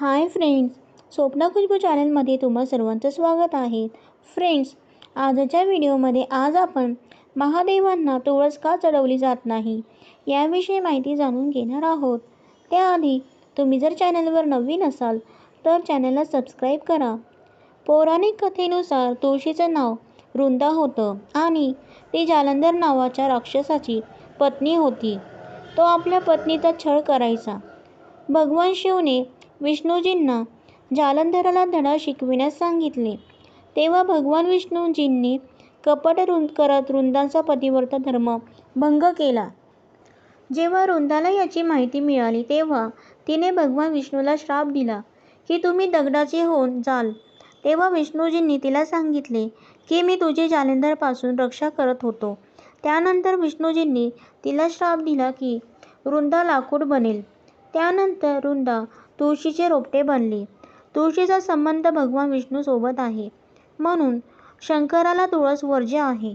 Hi friends Swapna Khushboo चॅनलमध्ये तुम्हा सर्वांचं स्वागत आहे. फ्रेंड्स आजच्या व्हिडिओमध्ये आज आपण महादेवांना तुळस का चढवली जात नाही याविषयी माहिती जाणून घेणार आहोत. त्याआधी तुम्ही जर चॅनलवर नवीन असाल तर चॅनलला सबस्क्राईब करा. पौराणिक कथेनुसार तुळशीचं नाव वृंदा होतं आणि ती जालंधर नावाच्या राक्षसाची पत्नी होती. तो आपल्या पत्नीचा छळ करायचा. भगवान शिवने विष्णूजींना जालंधराला धडा शिकविण्यास सांगितले. तेव्हा भगवान विष्णूजींनी कपट रुंद करत वृंदाचा पतिवर्ता धर्म भंग केला. जेव्हा वृंदाला याची माहिती मिळाली तेव्हा तिने भगवान विष्णूला श्राप दिला की तुम्ही दगडाचे होऊन जाल. तेव्हा विष्णूजींनी तिला सांगितले की मी तुझी जालंधरपासून रक्षा करत होतो. त्यानंतर विष्णूजींनी तिला श्राप दिला की वृंदा लाकूड बनेल. त्यानंतर रुंद तुळशीचे रोपटे बनले. तुळशीचा संबंध भगवान विष्णूसोबत आहे. म्हणून शंकराला तुळस वर्ज्य आहे.